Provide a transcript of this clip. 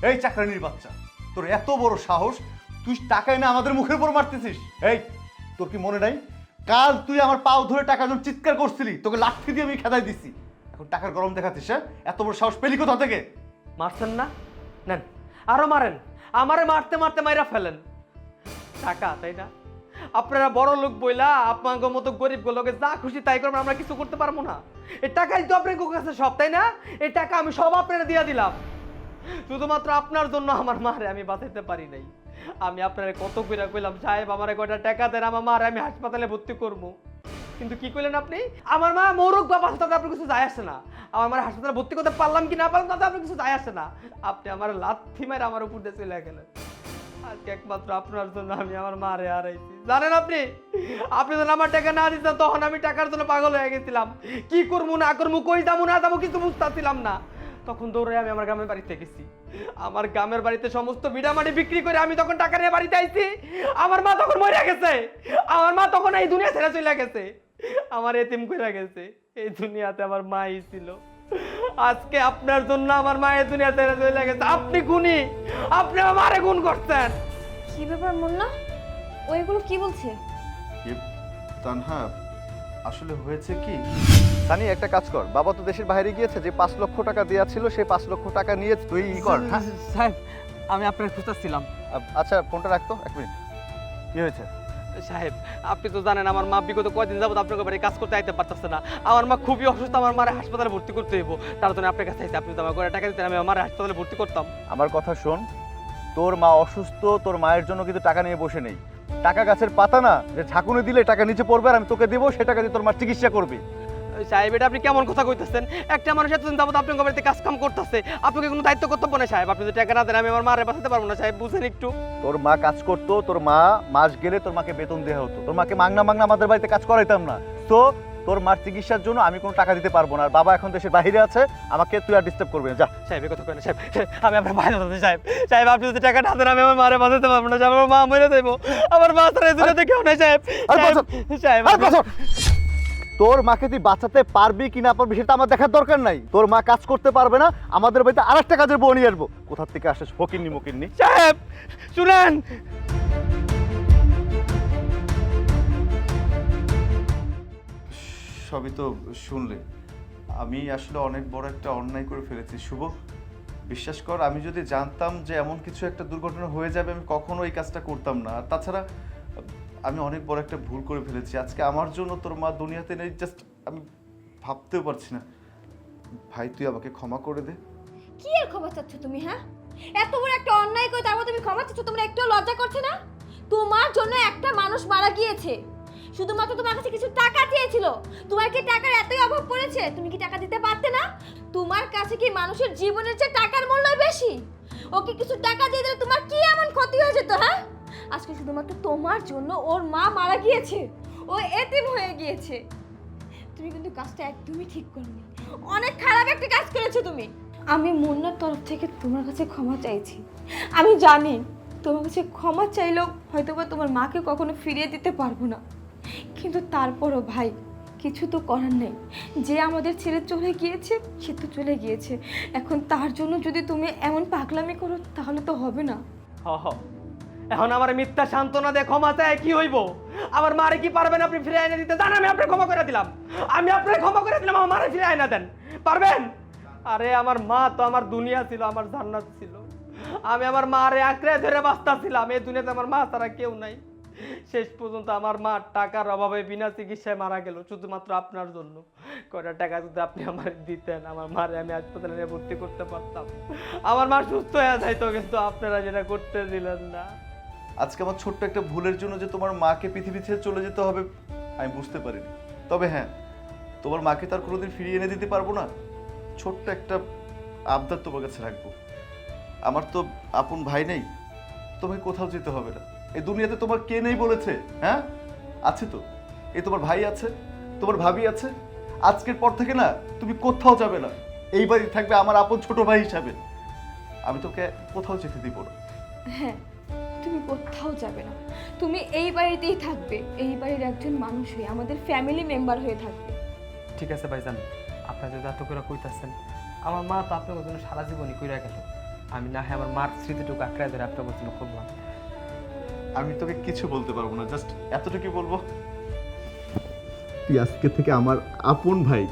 এই চাকরানির বাচ্চা, তোর এত বড় সাহস, তুই টাকা এনে আমাদের মুখের উপর মারতেছিস। এই, তোর কি মনে নাই? কাল তুই আমার পাও ধরে টাকা যখন চিৎকার করছিলি, তোকে লাঠি দিয়ে আমি খেদাই দিছি। এখন টাকার গরম দেখাচ্ছিস হ্যাঁ? এত বড় সাহস পেলি কোথা থেকে? মারছেন না? নেন, আরও মারেন। আমারে মারতে মারতে মাইরা ফেলেন। টাকা, তাই না? আপনারা বড় লোক বইলা আপনার মতো গরিব লোকে যা খুশি তাই করবেন, আমরা কিছু করতে পারব না। এই টাকাই তো আপনার কাছে সব, তাই না? এই টাকা আমি সব আপনারা দিয়া দিলাম। শুধুমাত্র আপনার জন্য আমার মারে আমি বাঁচাইতে পারি নাই। আমি আপনার কত কইরা কইলাম, সাহেব, আমার কয়টা টাকা দেন, আমার মারে আমি হাসপাতালে ভর্তি করব। কিন্তু কি করলেন আপনি? আমার মা মৌরক বা বাঁচাতে আপনার কিছু যায় আসে না। আমার মার হাসপাতালে ভর্তি করতে পারলাম কি না পারলাম, তাতে আপনার কিছু যায় আসে না। আপনি আমার লাথি মেরে আমার উপর দিয়ে চলে গেলেন। আজকে একমাত্র আপনার জন্য আমি আমার মারে হারাইছি। জানেন আপনি? আপনি যখন আমার টাকা না দিতেন, তখন আমি টাকার জন্য পাগল হয়ে গেছিলাম। কি করব, না করব, কই যাব, না যাব, কিছু বুঝতেছিলাম না। তখন দৌড়ে আমি আমার গ্রামের বাড়িতে গেছি। আমার গ্রামের বাড়িতে সমস্ত বিড়ামাটি বিক্রি করে আমি তখন টাকা নিয়ে বাড়িতে আইছি। আমার মা তখন মরে গেছে। আমার মা তখন এই দুনিয়া ছেড়ে চলে গেছে। আমার এতিম করে গেছে এই দুনিয়াতে আমার মাই ছিল। আজকে আপনার জন্য আমার মায়ের দুনিয়া ছেড়ে চলে গেছে। আপনি গুণী আপনি আমারে গুণ করছেন। কি ব্যাপার মুন্না ও এগুলো কি বলছে? তানহা আসলে হয়েছে কি? সানি একটা কাজ কর। বাবা তো দেশের বাইরে গিয়েছে যে পাঁচ লক্ষ টাকা দেওয়া ছিল সেই পাঁচ লক্ষ টাকা নিয়ে তুই ই কর হ্যাঁ? সাহেব আমি আপনার খুঁজতেছিলাম। আচ্ছা ফোনটা রাখতো এক মিনিট। কি হয়েছে? সাহেব আপনি তো জানেন আমার মা বিগত কয়দিন যাবত আপনাকে বাড়ি কাজ করতে আইতে পারতেছে না। আমার মা খুবই অসুস্থ আমার মারে হাসপাতালে ভর্তি করতে হইব। তার জন্য আপনার কাছে আইতে আপনি তো আমার করে টাকা দিতেন আমি আমার হাসপাতালে ভর্তি করতাম। আমার কথা শোন তোর মা অসুস্থ তোর মায়ের জন্য কিন্তু টাকা নিয়ে বসে নেই। টাকা গাছের পাতা না যে ঝাঁকুনি দিলে টাকা নিচে পড়বে আর আমি তোকে দেবো সে টাকা দিয়ে তোর মার চিকিৎসা করবি। সাহেব এটা আপনি কেমন কথা কইতেছেন? একটা মানুষ এতদিন যাবত আপনার বাড়িতে কাজ কাম করতেছে আপনাকে কোনো দায়িত্ব কর্তব্য না সাহেব। আপনি যদি টাকা না দেন আমি আমার মারে বাঁচাতে পারব না সাহেব বুঝেন একটু। তোর মা কাজ করতো তোর মা মাস গেলে তোর মাকে বেতন দেওয়া হতো। তোর মাকে মাংনা মাংনা আমাদের বাড়িতে কাজ করাইতাম না। তো তোর মার চিকিৎসার জন্য আমি কোনো টাকা দিতে পারব না। আর বাবা এখন দেশের বাইরে আছে আমাকে তুই আর ডিস্টার্ব করবি না। যা। সাহেব কথা কেন সাহেব আমি আপনার ভাই দাদা সাহেব। সাহেব আপনি যদি টাকা না দেন আমি আমার মারে বাঁচাতে পারব না। আমার মা মরে দেবো আমার মা এই দুনিয়াতে কেউ নেই সাহেব। সাহেব। তোর মাকে তুই বাঁচাতে পারবি কি না পারবি সেটা আমার দেখার দরকার নাই। তোর মা কাজ করতে পারবে না আমাদের বাড়িতে আর একটা কাজের বউ নিয়ে আসব। কোথার থেকে আসিস ফকিরনি মকিরনি সাহেব শুনেন! সবই তো শুনলে। আমি আসলে অনেক বড় একটা অন্যায় করে ফেলেছি। শুভ, বিশ্বাস কর, আমি যদি জানতাম যে এমন কিছু একটা দুর্ঘটনা হয়ে যাবে, আমি কখনো এই কাজটা করতাম না। আর তাছাড়া, আমি অনেক বড় একটা ভুল করে ফেলেছি। আজকে আমার জন্য তোর মা দুনিয়াতে নেই জাস্ট আমি ভাবতেও পারছি না। ভাই, তুই আমাকে ক্ষমা করে দে। কি আর ক্ষমা চাচ্ছ তুমি হ্যাঁ? এত বড় একটা অন্যায় করে তারপর তুমি ক্ষমা চাচ্ছ, তোমরা একটু লজ্জা করছে না? তোমার জন্য একটা মানুষ মারা গিয়েছে। শুধুমাত্র তোমার কাছে কিছু টাকা চেয়েছিল। তোমার কি টাকার এতই অভাব পড়েছে? তুমি কি টাকা দিতে পারতে না? তোমার কাছে কি মানুষের জীবনের চেয়ে টাকার মূল্য বেশি? ওকে কিছু টাকা দিয়ে দিলে তোমার কি এমন ক্ষতি হয়ে যেত হ্যাঁ? আজকে শুধুমাত্র তোমার জন্য ওর মা মারা গিয়েছে। ও এতিম হয়ে গিয়েছে। তুমি কিন্তু কাজটা একদমই ঠিক করনি। অনেক খারাপ একটা কাজ করেছ তুমি। আমি মুন্নার তরফ থেকে তোমার কাছে ক্ষমা চাইছি। আমি জানি তোমার কাছে ক্ষমা চাইলেও হয়তোবা তোমার মাকে কখনো ফিরিয়ে দিতে পারব না। কিন্তু তারপরও ভাই, কিছু তো করার নেই। যে আমাদের ছেড়ে চলে গিয়েছে, সে তো চলে গিয়েছে। এখন তার জন্য যদি তুমি এমন পাগলামি করো, তাহলে তো হবে না। হ। এখন আমার মিথ্যা সান্ত্বনা দিয়ে ক্ষমা চায় কি হইব? আমার মারে কি পারবেন আপনি ফিরে আইনা দিতে? জান, আমি আপনার ক্ষমা করে দিলাম। আমি আপনার ক্ষমা করে দিলাম, আমার মারে ফিরে আইনা দেন। পারবেন? আরে, আমার মা তো আমার দুনিয়া ছিল, আমার জান্নাত ছিল। আমি আমার মারে আঁকড়ে ধরে বাঁচতাছিলাম। এই দুনিয়াতে আমার মা তারা কেউ নাই। শেষ পর্যন্ত আমার মা টাকার অভাবে বিনা চিকিৎসায় মারা গেল, শুধুমাত্র আপনার জন্য। কয়টা টাকা যদি আপনি আমার দিতেন, আমার মারে আমি হাসপাতালে ভর্তি করতে পারতাম। আমার মা সুস্থ হয়ে যাইতো, কিন্তু আপনারা যেটা করতে দিলেন না। আজকে আমার ছোট্ট একটা ভুলের জন্য যে তোমার মাকে পৃথিবী ছেড়ে চলে যেতে হবে, আমি বুঝতে পারিনি। তবে হ্যাঁ তোমার মাকে তার কোনোদিন ফিরিয়ে এনে দিতে পারব না। ছোট্ট একটা আবদার তোমার কাছে রাখব। আমার তো আপন ভাই নেই তোমাকে কোথাও যেতে হবে না। এই দুনিয়াতে তোমার কে নেই বলেছে হ্যাঁ? আছে তো। এই তোমার ভাই আছে তোমার ভাবি আছে। আজকের পর থেকে না তুমি কোথাও যাবে না। এই বাড়ি থাকবে আমার আপন ছোট ভাই হিসাবে। আমি তোকে কোথাও যেতে দিব না। হ্যাঁ তুমি কোথাও যাবে না। তুমি এই বাড়িতেই থাকবে। এই বাড়ির একজন মানুষ হয়ে আমাদের ফ্যামিলি মেম্বার হয়ে থাকবে। ঠিক আছে ভাইজান আপনার যদি এত করে কইতাছেন আমার মা তো আপনার জন্য সারা জীবনই কইরা গেল। আমি না হয় আমার মার স্মৃতিটুকু আঁকড়ে ধরে আপনার জন্য খুললাম আমি তোকে কিছু বলতে পারব না, জাস্ট এতটুকু বলব। তুই আজকে থেকে আমার আপন ভাই।